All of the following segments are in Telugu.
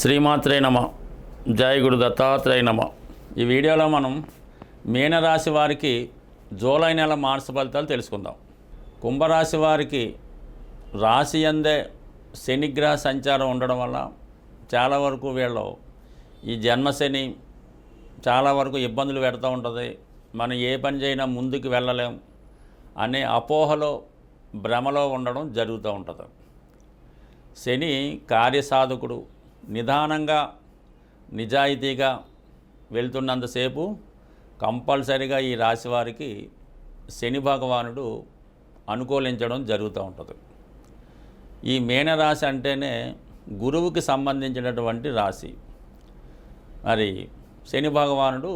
శ్రీమాత్రే నమ. జయ గురు దత్తాత్రేయ నమ. ఈ వీడియోలో మనం మీనరాశి వారికి జూలై నెల మాస ఫలితాలు తెలుసుకుందాం. కుంభరాశి వారికి రాశి అందే శనిగ్రహ సంచారం ఉండడం వల్ల చాలా వరకు వీళ్ళు ఈ జన్మశని చాలా వరకు ఇబ్బందులు పెడుతూ ఉంటుంది. మనం ఏ పని చేసినా ముందుకు వెళ్ళలేం అనే అపోహలో భ్రమలో ఉండడం జరుగుతూ ఉంటుంది. శని కార్యసాధకుడు నిదానంగా నిజాయితీగా వెళ్తున్నంతసేపు కంపల్సరిగా ఈ రాశి వారికి శని భగవానుడు అనుకూలించడం జరుగుతూ ఉంటుంది. ఈ మేనరాశి అంటేనే గురువుకి సంబంధించినటువంటి రాశి. మరి శని భగవానుడు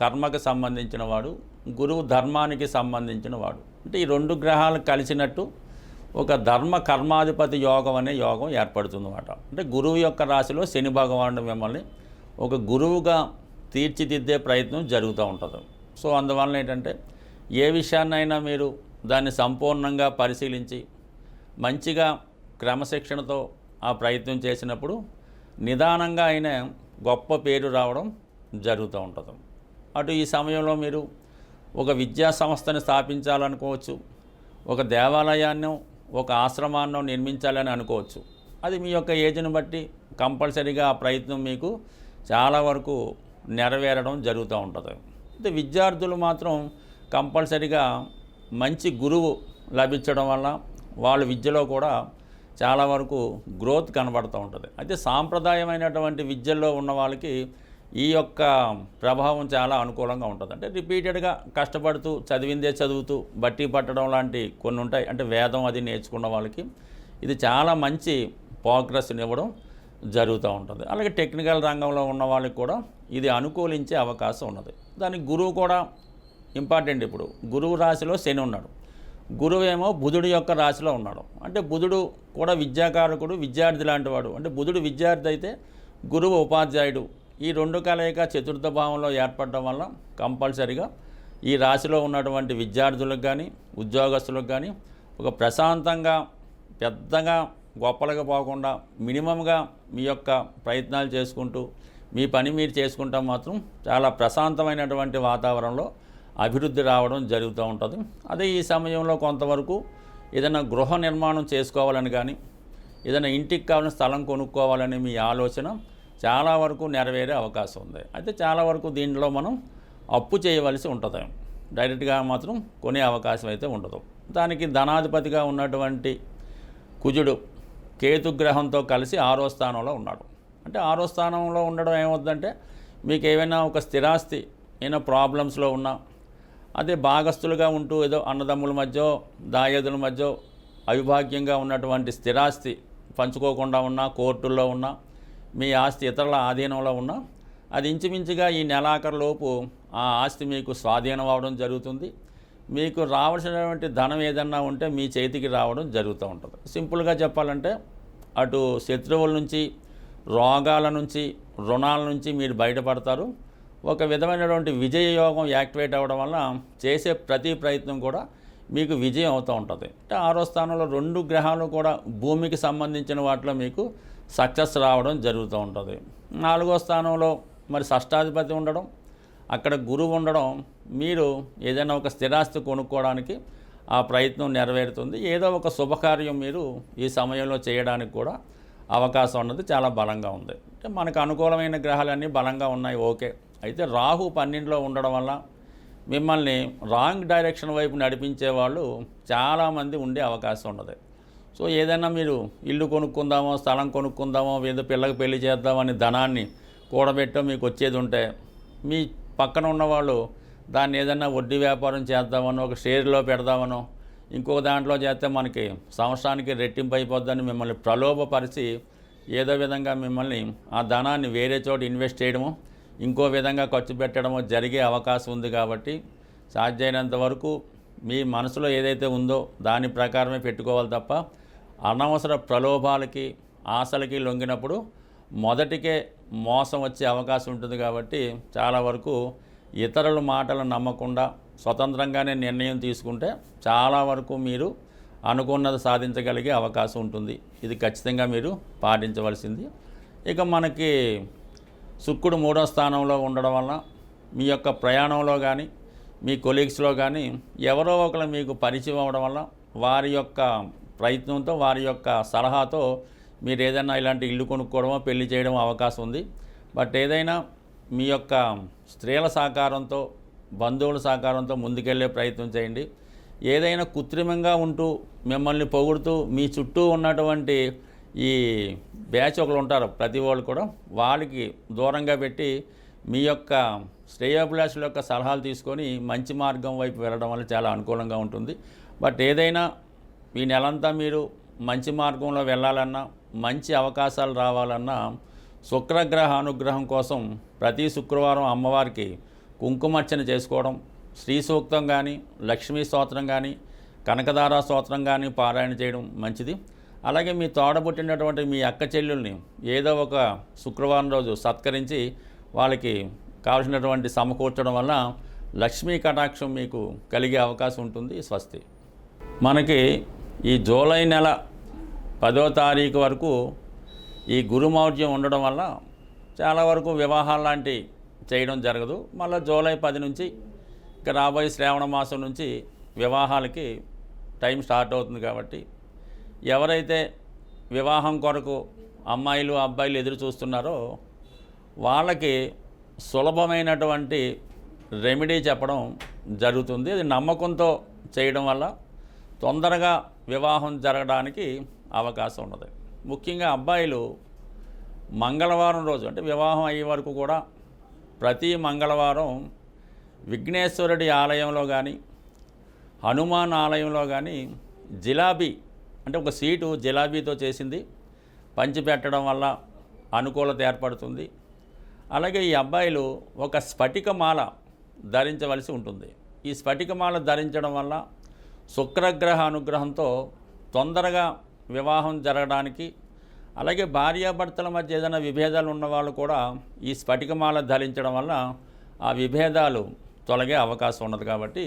కర్మకి సంబంధించిన వాడు గురువు ధర్మానికి సంబంధించిన వాడు అంటే ఈ రెండు గ్రహాలు కలిసినట్టు ఒక ధర్మ కర్మాధిపతి యోగం అనే యోగం ఏర్పడుతుందన్నమాట. అంటే గురువు యొక్క రాశిలో శని భగవానుడు మిమ్మల్ని ఒక గురువుగా తీర్చిదిద్దే ప్రయత్నం జరుగుతూ ఉంటుంది. సో అందువలన ఏంటంటే ఏ విషయాన్నైనా మీరు దాన్ని సంపూర్ణంగా పరిశీలించి మంచిగా క్రమశిక్షణతో ఆ ప్రయత్నం చేసినప్పుడు నిదానంగా ఆయన గొప్ప పేరు రావడం జరుగుతూ ఉంటుంది. అటు ఈ సమయంలో మీరు ఒక విద్యా సంస్థని స్థాపించాలనుకోవచ్చు ఒక దేవాలయాన్ని ఒక ఆశ్రమాన్ని నిర్మించాలని అనుకోవచ్చు. అది మీ యొక్క ఏజ్ని బట్టి కంపల్సరీగా ఆ ప్రయత్నం మీకు చాలా వరకు నెరవేరడం జరుగుతూ ఉంటుంది. అయితే విద్యార్థులు మాత్రం కంపల్సరీగా మంచి గురువు లభించడం వల్ల వాళ్ళ విద్యలో కూడా చాలా వరకు గ్రోత్ కనబడుతూ ఉంటుంది. అయితే సాంప్రదాయమైనటువంటి విద్యల్లో ఉన్న వాళ్ళకి ఈ యొక్క ప్రభావం చాలా అనుకూలంగా ఉంటుంది. అంటే రిపీటెడ్గా కష్టపడుతూ చదివిందే చదువుతూ బట్టి పట్టడం లాంటి కొన్ని ఉంటాయి. అంటే వేదం అది నేర్చుకున్న వాళ్ళకి ఇది చాలా మంచి ప్రోగ్రెస్ని ఇవ్వడం జరుగుతూ ఉంటుంది. అలాగే టెక్నికల్ రంగంలో ఉన్న వాళ్ళకి కూడా ఇది అనుకూలించే అవకాశం ఉన్నది. దానికి గురువు కూడా ఇంపార్టెంట్ ఇప్పుడు. గురువు రాశిలో శని ఉన్నాడు. గురువు ఏమో బుధుడు యొక్క రాశిలో ఉన్నాడు. అంటే బుధుడు కూడా విద్యాకారకుడు విద్యార్థి లాంటి వాడు. అంటే బుధుడు విద్యార్థి అయితే గురువు ఉపాధ్యాయుడు ఈ రెండు కలయిక చతుర్థ భావంలో ఏర్పడడం వల్ల కంపల్సరిగా ఈ రాశిలో ఉన్నటువంటి విద్యార్థులకు కానీ ఉద్యోగస్తులకు కానీ ఒక ప్రశాంతంగా పెద్దగా గొప్పలుగా పోకుండా మినిమంగా మీ యొక్క ప్రయత్నాలు చేసుకుంటూ మీ పని మీరు చేసుకుంటాం మాత్రం చాలా ప్రశాంతమైనటువంటి వాతావరణంలో అభివృద్ధి రావడం జరుగుతూ ఉంటుంది. అదే ఈ సమయంలో కొంతవరకు ఏదైనా గృహ నిర్మాణం చేసుకోవాలని కానీ ఏదైనా ఇంటికి కావాలని స్థలం కొనుక్కోవాలని మీ ఆలోచన చాలా వరకు నెరవేరే అవకాశం ఉంది. అయితే చాలా వరకు దీంట్లో మనం అప్పు చేయవలసి ఉంటుంది. డైరెక్ట్గా మాత్రం కొనే అవకాశం అయితే ఉండదు. దానికి ధనాధిపతిగా ఉన్నటువంటి కుజుడు కేతుగ్రహంతో కలిసి ఆరో స్థానంలో ఉన్నాడు. అంటే ఆరో స్థానంలో ఉండడం ఏమవుతుందంటే మీకు ఏమైనా ఒక స్థిరాస్తి ఏమైనా ప్రాబ్లమ్స్లో ఉన్నా అదే భాగస్థులుగా ఉంటూ ఏదో అన్నదమ్ముల మధ్య దాయదుల మధ్య అవిభాగ్యంగా ఉన్నటువంటి స్థిరాస్తి పంచుకోకుండా ఉన్నా కోర్టుల్లో ఉన్నా మీ ఆస్తి ఇతరుల ఆధీనంలో ఉన్నా అది ఇంచుమించుగా ఈ నెలాఖరులోపు ఆ ఆస్తి మీకు స్వాధీనం అవడం జరుగుతుంది. మీకు రావాల్సినటువంటి ధనం ఏదన్నా ఉంటే మీ చేతికి రావడం జరుగుతూ ఉంటుంది. సింపుల్గా చెప్పాలంటే అటు శత్రువుల నుంచి రోగాల నుంచి రుణాల నుంచి మీరు బయటపడతారు. ఒక విధమైనటువంటి విజయ యోగం యాక్టివేట్ అవ్వడం వల్ల చేసే ప్రతి ప్రయత్నం కూడా మీకు విజయం అవుతూ ఉంటుంది. అంటే ఆరో స్థానంలో రెండు గ్రహాలు కూడా భూమికి సంబంధించిన వాటిలో మీకు సక్సెస్ రావడం జరుగుతూ ఉంటుంది. నాలుగో స్థానంలో మరి షష్టాధిపతి ఉండడం అక్కడ గురువు ఉండడం మీరు ఏదైనా ఒక స్థిరాస్తి కొనుక్కోవడానికి ఆ ప్రయత్నం నెరవేరుతుంది. ఏదో ఒక శుభకార్యం మీరు ఈ సమయంలో చేయడానికి కూడా అవకాశం ఉన్నది చాలా బలంగా ఉంది. అంటే మనకు అనుకూలమైన గ్రహాలన్నీ బలంగా ఉన్నాయి ఓకే. అయితే రాహు పన్నెండులో ఉండడం వల్ల మిమ్మల్ని రాంగ్ డైరెక్షన్ వైపు నడిపించే వాళ్ళు చాలామంది ఉండే అవకాశం ఉన్నది. సో ఏదైనా మీరు ఇల్లు కొనుక్కుందామో స్థలం కొనుక్కుందామో ఏదో పిల్లకి పెళ్ళి చేద్దామని ధనాన్ని కూడబెట్టో మీకు వచ్చేది ఉంటే మీ పక్కన ఉన్నవాళ్ళు దాన్ని ఏదైనా వడ్డీ వ్యాపారం చేద్దామనో ఒక షేర్లో పెడదామనో ఇంకొక దాంట్లో చేస్తే మనకి సంవత్సరానికి రెట్టింపు అయిపోద్దని మిమ్మల్ని ప్రలోభపరిచి ఏదో విధంగా మిమ్మల్ని ఆ ధనాన్ని వేరే చోట ఇన్వెస్ట్ చేయడము ఇంకో విధంగా ఖర్చు పెట్టడమో జరిగే అవకాశం ఉంది కాబట్టి సాధ్యమైనంత వరకు మీ మనసులో ఏదైతే ఉందో దాని ప్రకారమే పెట్టుకోవాలి తప్ప అనవసర ప్రలోభాలకి ఆశలకి లొంగినప్పుడు మొదటికే మోసం వచ్చే అవకాశం ఉంటుంది కాబట్టి చాలా వరకు ఇతరుల మాటలు నమ్మకుండా స్వతంత్రంగానే నిర్ణయం తీసుకుంటే చాలా వరకు మీరు అనుకున్నది సాధించగలిగే అవకాశం ఉంటుంది. ఇది ఖచ్చితంగా మీరు పాటించవలసింది. ఇక మనకి శుక్రుడు మూడో స్థానంలో ఉండడం వల్ల మీ యొక్క ప్రయాణంలో కానీ మీ కొలీగ్స్లో కానీ ఎవరో ఒకరు మీకు పరిచయం అవ్వడం వల్ల వారి యొక్క ప్రయత్నంతో వారి యొక్క సలహాతో మీరు ఏదైనా ఇలాంటి ఇల్లు కొనుక్కోవడమో పెళ్ళి చేయడం అవకాశం ఉంది. బట్ ఏదైనా మీ యొక్క స్త్రీల సహకారంతో బంధువుల సహకారంతో ముందుకెళ్ళే ప్రయత్నం చేయండి. ఏదైనా కృత్రిమంగా ఉంటూ మిమ్మల్ని పొగుడుతూ మీ చుట్టూ ఉన్నటువంటి ఈ బ్యాచ్ ఒకరు ఉంటారు ప్రతి వాళ్ళు కూడా వాళ్ళకి దూరంగా పెట్టి మీ యొక్క శ్రేయోభిలాషుల యొక్క సలహాలు తీసుకొని మంచి మార్గం వైపు వెళ్ళడం వల్ల చాలా అనుకూలంగా ఉంటుంది. బట్ ఏదైనా ఈ నెలంతా మీరు మంచి మార్గంలో వెళ్ళాలన్నా మంచి అవకాశాలు రావాలన్నా శుక్రగ్రహ అనుగ్రహం కోసం ప్రతి శుక్రవారం అమ్మవారికి కుంకుమర్చన చేసుకోవడం శ్రీ సూక్తం కానీ లక్ష్మీ స్తోత్రం కానీ కనకదార స్తోత్రం కానీ పారాయణ చేయడం మంచిది. అలాగే మీ తోడబుట్టినటువంటి మీ అక్క చెల్లెల్ని ఏదో ఒక శుక్రవారం రోజు సత్కరించి వాళ్ళకి కావలసినటువంటి సమకూర్చడం వల్ల లక్ష్మీ కటాక్షం మీకు కలిగే అవకాశం ఉంటుంది స్వస్తి. మనకి ఈ జూలై నెల పదో తారీఖు వరకు ఈ గురుమౌర్యం ఉండడం వల్ల చాలా వరకు వివాహాలు లాంటి చేయడం జరగదు. మళ్ళీ జూలై పది నుంచి ఇక రాబోయే శ్రావణ మాసం నుంచి వివాహాలకి టైం స్టార్ట్ అవుతుంది కాబట్టి ఎవరైతే వివాహం కొరకు అమ్మాయిలు అబ్బాయిలు ఎదురు చూస్తున్నారో వాళ్ళకి సులభమైనటువంటి రెమెడీ చెప్పడం జరుగుతుంది. అది నమ్మకంతో చేయడం వల్ల తొందరగా వివాహం జరగడానికి అవకాశం ఉన్నది. ముఖ్యంగా అబ్బాయిలు మంగళవారం రోజు అంటే వివాహం అయ్యే వరకు కూడా ప్రతి మంగళవారం విఘ్నేశ్వరుడి ఆలయంలో కానీ హనుమాన్ ఆలయంలో కానీ జిలాబీ అంటే ఒక సీటు జిలాబీతో చేసింది. పంచిపెట్టడం వల్ల అనుకూలత ఏర్పడుతుంది. అలాగే ఈ అబ్బాయిలు ఒక స్ఫటికమాల ధరించవలసి ఉంటుంది. ఈ స్ఫటికమాల ధరించడం వల్ల శుక్రగ్రహ అనుగ్రహంతో తొందరగా వివాహం జరగడానికి అలాగే భార్యాభర్తల మధ్య ఏదైనా విభేదాలు ఉన్నవాళ్ళు కూడా ఈ స్ఫటికమాల ధరించడం వల్ల ఆ విభేదాలు తొలగే అవకాశం ఉన్నది కాబట్టి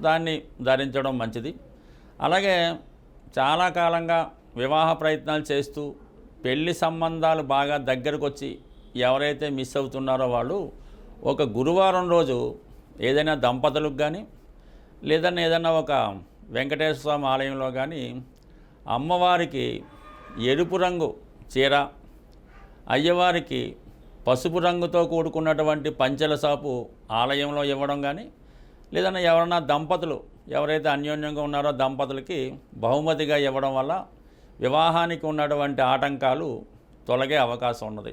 దాన్ని ధరించడం మంచిది. అలాగే చాలా కాలంగా వివాహ ప్రయత్నాలు చేస్తూ పెళ్ళి సంబంధాలు బాగా దగ్గరకు వచ్చి ఎవరైతే మిస్ అవుతున్నారో వాళ్ళు ఒక గురువారం రోజు ఏదైనా దంపతులకు కానీ లేదన్నా ఏదైనా ఒక వెంకటేశ్వర స్వామి ఆలయంలో కానీ అమ్మవారికి ఎరుపు రంగు చీర అయ్యవారికి పసుపు రంగుతో కూడుకున్నటువంటి పంచెల సాపు ఆలయంలో ఇవ్వడం కానీ లేదన్నా ఎవరన్నా దంపతులు ఎవరైతే అన్యోన్యంగా ఉన్నారో దంపతులకి బహుమతిగా ఇవ్వడం వల్ల వివాహానికి ఉన్నటువంటి ఆటంకాలు తొలగే అవకాశం ఉన్నది.